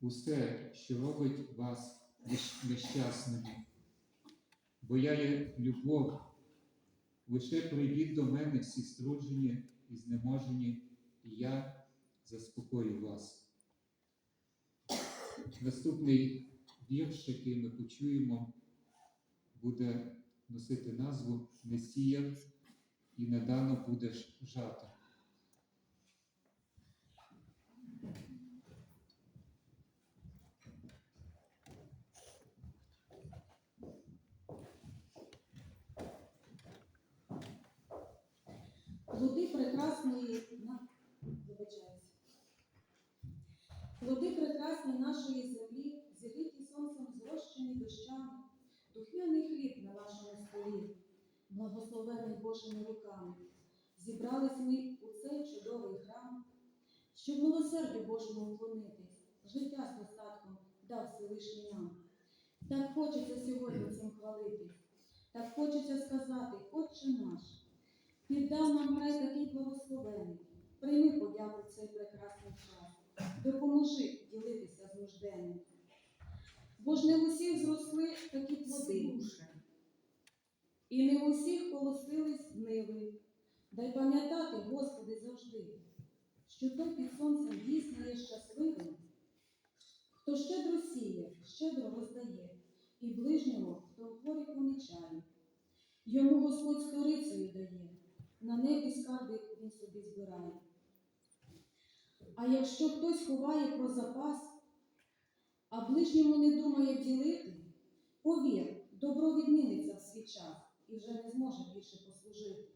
усе, що робить вас нещасними. Бо я є любов, лише прийдіть до мене всі струджені і знеможені, і я заспокою вас. Наступний вірш, який ми почуємо, буде носити назву Не сіяв і недавно будеш жати. Плоди прекрасної. Плоди прекрасні нашої землі, зіліті сонцем зрощені дощами, духмяний хліб на нашому столі, благословений Божими руками. Зібрались ми у цей чудовий храм, щоб милосердю Божому вклонитись, життя з достатком дав Всевишній нам. Так хочеться сьогодні цим хвалитись, так хочеться сказати, Отче наш. Піддав нам рай такий благословений. Прийми подяку в цей прекрасний час. Допоможи ділитися з нужденним. Бо ж не в усіх зросли такі плоди, і не в усіх колосились ниви. Дай пам'ятати, Господи, завжди, що той під сонцем дійсно є щасливим, хто щедро сіє, щедро роздає, і ближнього, хто в горі помічає. Йому Господь сторицею дає, на небі скарби він собі збирає. А якщо хтось ховає про запас, а ближньому не думає ділити, повір, добро відміниться в свій час і вже не зможе більше послужити.